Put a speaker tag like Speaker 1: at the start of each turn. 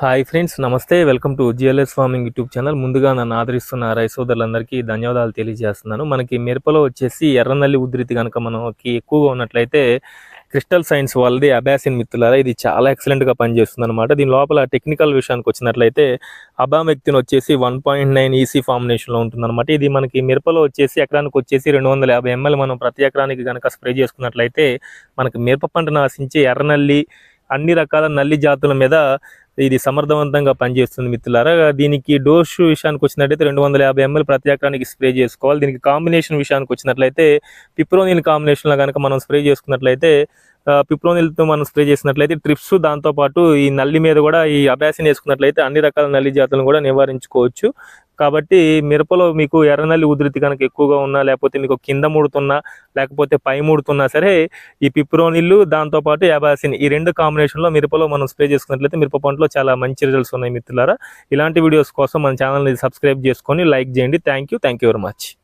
Speaker 1: Hi friends నమస్తే. Welcome to G L S farming YouTube channel. ముందుగా నన్ను ఆదరిస్తున్న రైసోదరులందరికీ సోదరులందరికీ ధన్యవాదాలు తెలియజేస్తున్నాను. మనకి మిరపలో వచ్చేసి ఎర్రనల్లి ఉధృతి కనుక మనకి ఎక్కువగా ఉన్నట్లయితే క్రిస్టల్ సైన్స్ వాళ్ళది అబాసిన్ మిత్రులారా ఇది చాలా ఎక్సలెంట్గా పనిచేస్తుంది అనమాట దీని లోపల టెక్నికల్ విషయానికి వచ్చినట్లయితే అబామెక్తిన్ వచ్చేసి వన్ పాయింట్ నైన్ ఈసీ ఫార్మినేషన్లో ఉంటుందన్నమాట. ఇది మనకి మిరపలో వచ్చేసి ఎకరానికి వచ్చేసి రెండు వందల యాభై ఎంఎల్ మనం ప్రతి ఎకరానికి కనుక స్ప్రే చేసుకున్నట్లయితే మనకి మిరప పంట నాశించి ఎర్రనల్లి అన్ని రకాల నల్లి జాతుల మీద ఇది సమర్థవంతంగా పనిచేస్తుంది మిత్రులారా. దీనికి డోస్ విషయానికి వచ్చినట్లయితే రెండు వందల యాభై ఎంఎల్ ప్రతి ఎకరానికి స్ప్రే చేసుకోవాలి. దీనికి కాంబినేషన్ విషయానికి వచ్చినట్లయితే పిప్రోనిల్ కాంబినేషన్లో కనుక మనం స్ప్రే చేసుకున్నట్లయితే ఆ, పిప్రోనిల్తో మనం స్ప్రే చేసినట్లయితే ట్రిప్స్ దాంతోపాటు ఈ నల్లి మీద కూడా ఈ అభ్యాసం వేసుకున్నట్లయితే అన్ని రకాల నల్లి జాతులను కూడా నివారించుకోవచ్చు. కాబట్టి మిరపలో మీకు ఎర్రనల్లి ఉధృతి కనుక ఎక్కువగా ఉన్నా లేకపోతే మీకు కింద ముడుతున్నా లేకపోతే పై ముడుతున్నా సరే ఈ పిప్రోనిల్లు దాంతోపాటు యాబాసిన్ ఈ రెండు కాంబినేషన్లో మిరపలో మనం స్ప్రే చేసుకున్నట్లయితే మిరప పంటలో చాలా మంచి రిజల్ట్స్ ఉన్నాయి మిత్రులారా. ఇలాంటి వీడియోస్ కోసం మన ఛానల్ని సబ్స్క్రైబ్ చేసుకొని లైక్ చేయండి. Thank you. Thank you very much.